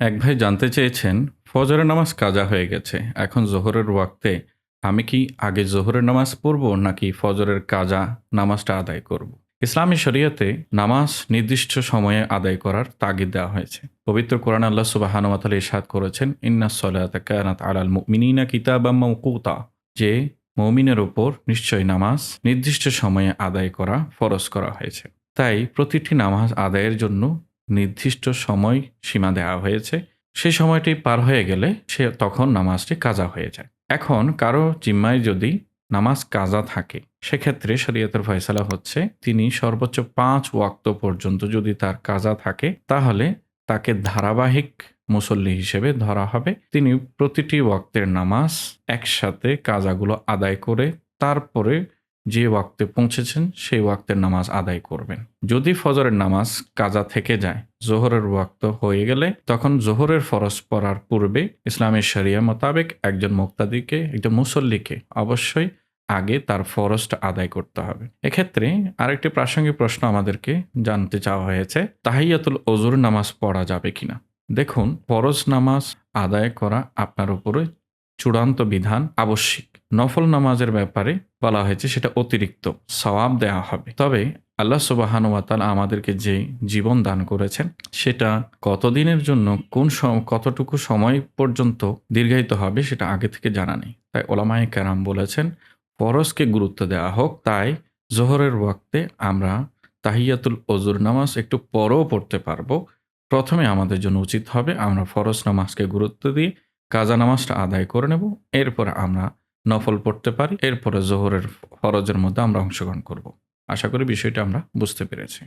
এক ভাই জানতে চেয়েছেন, ফজরের নামাজ কাজা হয়ে গেছে, এখন জোহরের ওয়াক্তে আমি কি আগে জোহরের নামাজ পড়ব নাকি ফজরের কাজা নামাজটা আদায় করব। ইসলামী শরীয়তে নামাজ নির্দিষ্ট সময়ে আদায় করার তাগিদ দেওয়া হয়েছে পবিত্র কোরআন আল্লাহ সুবাহানুমাতাল ইরশাদ করেছেন, ইন্না সলাত কানাত আলাল মিনিনা কিতাবা মৌকুতা যে মৌমিনের ওপর নিশ্চয় নামাজ নির্দিষ্ট সময়ে আদায় করা ফরজ করা হয়েছে তাই প্রতিটি নামাজ আদায়ের জন্য নির্দিষ্ট সময় সীমা দেওয়া হয়েছে। সেই সময়টি পার হয়ে গেলে সে তখন নামাজটি কাজা হয়ে যায়। এখন কারও জিম্মায় যদি নামাজ কাজা থাকে, সেক্ষেত্রে শরীয়তের ফয়সালা হচ্ছে তিনি সর্বোচ্চ পাঁচ ওয়াক্ত পর্যন্ত যদি তার কাজা থাকে, তাহলে তাকে ধারাবাহিক মুসল্লি হিসেবে ধরা হবে। তিনি প্রতিটি ওয়াক্তের নামাজ একসাথে কাজাগুলো আদায় করে, তারপরে যে ওয়াক্তে পৌঁছেছেন, সেই ওয়াক্তের নামাজ আদায় করবেন। যদি ফজরের নামাজ কাজা থেকে যায়, জোহরের ওয়াক্ত হয়ে গেলে, তখন জোহরের ফরজ পড়ার পূর্বে ইসলামের শরিয়া মোতাবেক একজন মুক্তাদিকে, একজন মুসল্লিকে অবশ্যই আগে তার ফরজটা আদায় করতে হবে। এক্ষেত্রে আরেকটি প্রাসঙ্গিক প্রশ্ন আমাদেরকে জানতে চাওয়া হয়েছে, তাহিয়াতুল অজুর নামাজ পড়া যাবে কিনা? দেখুন, ফরজ নামাজ আদায় করা আপনার উপরে চূড়ান্ত বিধান আবশ্যিক। নফল নামাজের ব্যাপারে বলা হয়েছে সেটা অতিরিক্ত সওয়াব দেওয়া হবে। তবে আল্লাহ সুবাহানুয়াতাল আমাদেরকে যে জীবন দান করেছেন, সেটা কতদিনের জন্য, কোন কতটুকু সময় পর্যন্ত দীর্ঘায়িত হবে সেটা আগে থেকে জানা নেই। তাই ওলামায়ে কেরাম বলেছেন, ফরজকে গুরুত্ব দেওয়া হোক, তাই জোহরের ওয়াক্তে আমরা তাহিয়াতুল অজুর নামাজ একটু পরও পড়তে পারব। প্রথমে আমাদের জন্য উচিত হবে, আমরা ফরজ নামাজকে গুরুত্ব দিয়ে কাজা নামাজটা আদায় করে নেব, এরপর আমরা নফল পড়তে পারি, এরপরে জোহরের ফরজের মধ্যে আমরা অংশগ্রহণ করব। আশা করি বিষয়টা আমরা বুঝতে পেরেছি।